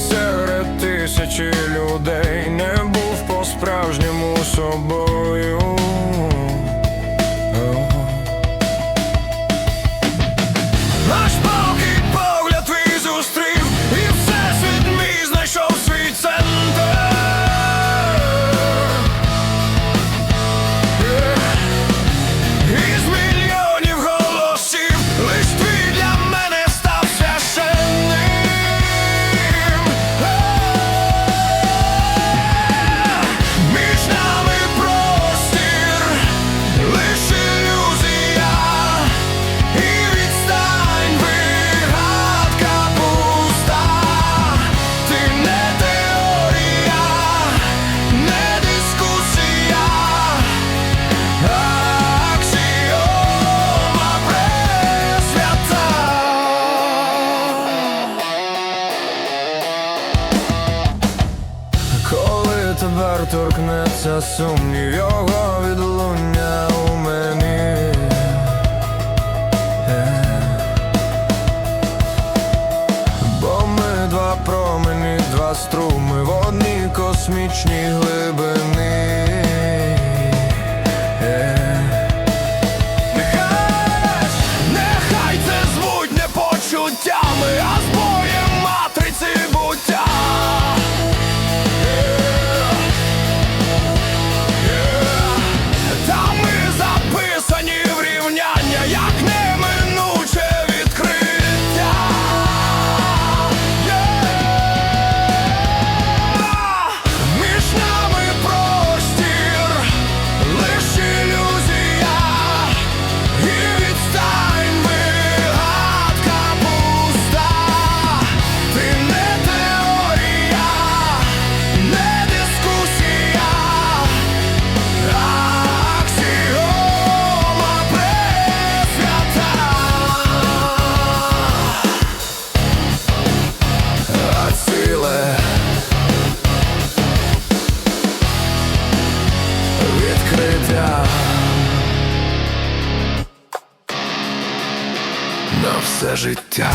серед тисячі людей не був по-справжньому собою. Лише сумнів його відлуння у мені. Бо ми два промені, два струми в одній космічній глибини. На все життя